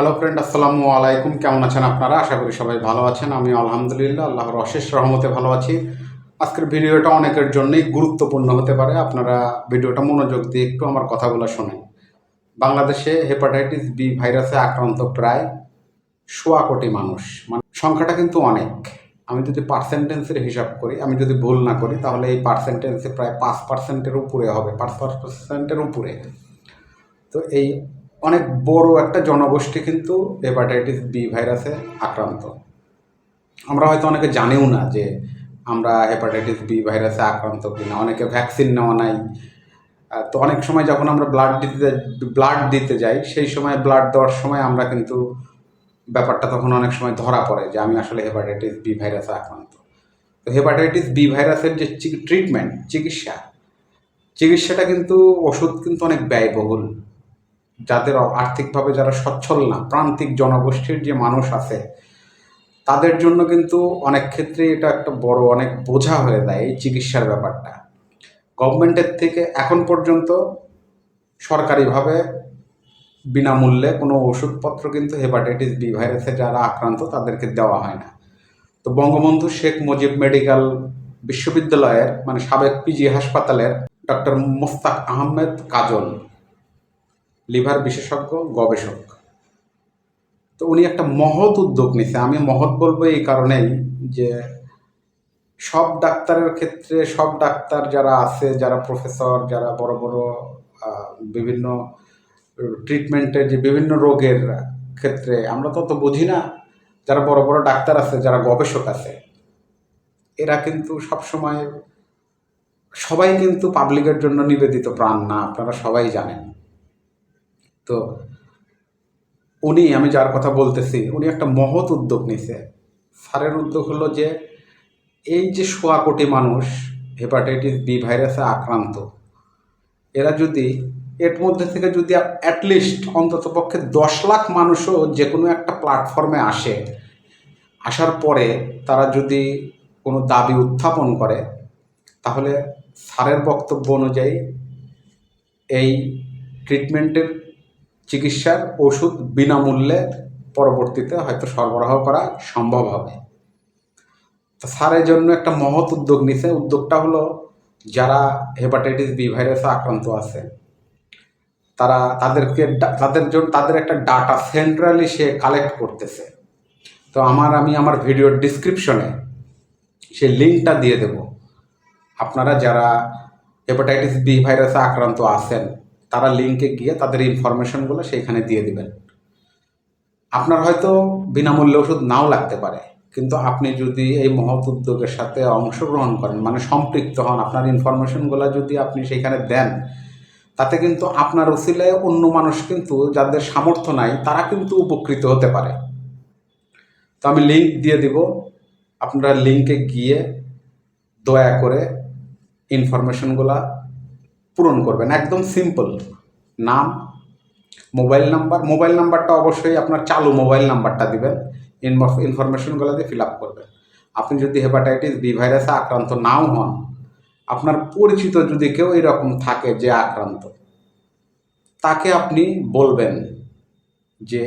Hello friend আসসালামু আলাইকুম কেমন আছেন আপনারা? আশা করি সবাই ভালো আছেন। আমি আলহামদুলিল্লাহ, আল্লাহর অশেষ রহমতে ভালো আছি। আজকের ভিডিওটা অনেকের জন্যই গুরুত্বপূর্ণ হতে পারে। আপনারা ভিডিওটা মনোযোগ দিয়ে একটু আমার কথাগুলো শোনেন। বাংলাদেশে হেপাটাইটিস বি ভাইরাসে আক্রান্ত প্রায় সোয়া কোটি মানুষ। মানে সংখ্যাটা কিন্তু অনেক। আমি যদি পার্সেন্টেন্সের হিসাব করি, আমি যদি ভুল না করি, তাহলে এই পার্সেন্টেন্সে প্রায় পাঁচ পার্সেন্টের উপরে হবে। পাঁচ পার্সেন্টের উপরে। তো এই অনেক বড় একটা জনগোষ্ঠী কিন্তু হেপাটাইটিস বি ভাইরাসে আক্রান্ত। আমরা হয়তো অনেকে জানেও না যে আমরা হেপাটাইটিস বি ভাইরাসে আক্রান্ত কিনা, অনেকে ভ্যাকসিন নেওয়া নাই। তো অনেক সময় যখন আমরা ব্লাড দিতে ব্লাড দিতে যাই, সেই সময় ব্লাড দেওয়ার সময় আমরা কিন্তু ব্যাপারটা তখন অনেক সময় ধরা পড়ে যে আমি আসলে হেপাটাইটিস বি ভাইরাসে আক্রান্ত। তো হেপাটাইটিস বি ভাইরাসের যে ট্রিটমেন্ট চিকিৎসা, চিকিৎসাটা কিন্তু ওষুধ কিন্তু অনেক ব্যয়বহুল। যাদের আর্থিকভাবে যারা সচ্ছল না, প্রান্তিক জনগোষ্ঠীর যে মানুষ আছে, তাদের জন্য কিন্তু অনেক ক্ষেত্রে এটা একটা বড় অনেক বোঝা হয়ে দেয় এই চিকিৎসার ব্যাপারটা। গভর্নমেন্টের থেকে এখন পর্যন্ত সরকারিভাবে বিনামূল্যে কোনো ওষুধপত্র কিন্তু হেপাটাইটিস বি ভাইরাসে যারা আক্রান্ত তাদেরকে দেওয়া হয় না। তো বঙ্গবন্ধু শেখ মুজিব মেডিকেল বিশ্ববিদ্যালয়ের মানে সাবেক পিজি হাসপাতালের ডক্টর মোস্তাক আহমেদ কাজল লিভার বিশেষজ্ঞ, গবেষক। তো উনি একটা মহৎ উদ্যোগ নিছে। আমি মহৎ বলব এই কারণেই যে সব ডাক্তারের ক্ষেত্রে, সব ডাক্তার যারা আছে, যারা প্রফেসর, যারা বড় বড় বিভিন্ন ট্রিটমেন্টের যে বিভিন্ন রোগের ক্ষেত্রে, আমরা তো অত বুঝি না, যারা বড় বড় ডাক্তার আছে, যারা গবেষক আছে, এরা কিন্তু সবসময় সবাই কিন্তু পাবলিকের জন্য নিবেদিত প্রাণ না, আপনারা সবাই জানেন। তো উনি, আমি যার কথা বলতেছি, উনি একটা মহৎ উদ্যোগ নিছে। স্যারের উদ্যোগ হলো যে, এই যে সোয়া কোটি মানুষ হেপাটাইটিস বি ভাইরাসে আক্রান্ত, এরা যদি, এর মধ্যে থেকে যদি অ্যাটলিস্ট অন্তত পক্ষে দশ লাখ মানুষও যে কোনো একটা প্ল্যাটফর্মে আসে, আসার পরে তারা যদি কোনো দাবি উত্থাপন করে, তাহলে স্যারের বক্তব্য অনুযায়ী এই ট্রিটমেন্টের চিকিৎসার ওষুধ বিনামূল্যে পরবর্তীতে হয়তো সরবরাহ করা সম্ভব হবে। তো স্যারের জন্য একটা মহৎ উদ্যোগ নিছে। উদ্যোগটা হলো, যারা হেপাটাইটিস বি ভাইরাসে আক্রান্ত আছে, তারা তাদেরকে তাদের জন্য তাদের একটা ডাটা সেন্ট্রালি সে কালেক্ট করতেছে। তো আমার, আমি আমার ভিডিওর ডিসক্রিপশনে সেই লিঙ্কটা দিয়ে দেব। আপনারা যারা হেপাটাইটিস বি ভাইরাসে আক্রান্ত আছেন তারা লিঙ্কে গিয়ে তাদের ইনফরমেশনগুলো সেইখানে দিয়ে দিবেন। আপনার হয়তো বিনামূল্যে ওষুধ নাও লাগতে পারে, কিন্তু আপনি যদি এই মহৎ উদ্যোগের সাথে অংশগ্রহণ করেন মানে সম্পৃক্ত হন, আপনার ইনফরমেশনগুলো যদি আপনি সেইখানে দেন, তাতে কিন্তু আপনার ওসিলায় অন্য মানুষ কিন্তু যাদের সামর্থ্য নাই, তারা কিন্তু উপকৃত হতে পারে। তো আমি লিঙ্ক দিয়ে দিব, আপনারা লিঙ্কে গিয়ে দয়া করে ইনফরমেশনগুলা পূরণ করবেন, একদম সিম্পল নাম মোবাইল নাম্বার মোবাইল নাম্বারটা অবশ্যই আপনার চালু মোবাইল নাম্বারটা দিবেন ইনফরমেশনগুলো দিয়ে ফিল আপ করবেন। আপনি যদি হেপাটাইটিস বি ভাইরাসে আক্রান্ত নাও হন, আপনার পরিচিত যদি কেউ এরকম থাকে যে আক্রান্ত, তাকে আপনি বলবেন যে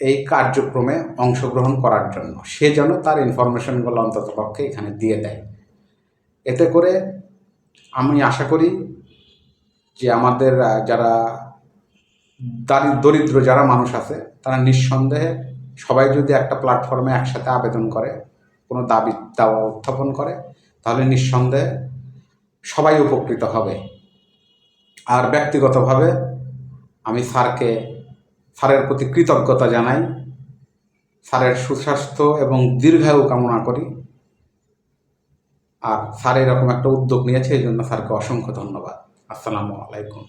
এই কার্যক্রমে অংশগ্রহণ করার জন্য। সে যেন তার ইনফরমেশনগুলো অন্তত পক্ষে এখানে দিয়ে দেয়। এতে করে আমি আশা করি যে আমাদের যারা দারি- দরিদ্র যারা মানুষ আছে, তারা নিঃসন্দেহে সবাই যদি একটা প্ল্যাটফর্মে একসাথে আবেদন করে, কোনো দাবি, দাওয়া উত্থাপন করে, তাহলে নিঃসন্দেহে সবাই উপকৃত হবে। আর ব্যক্তিগতভাবে আমি স্যারকে, স্যারের প্রতি কৃতজ্ঞতা জানাই। স্যারের সুস্বাস্থ্য এবং দীর্ঘায়ু কামনা করি। আর স্যার এরকম একটা উদ্যোগ নিয়েছে, এই জন্য স্যারকে অসংখ্য ধন্যবাদ। আসসালামু আলাইকুম।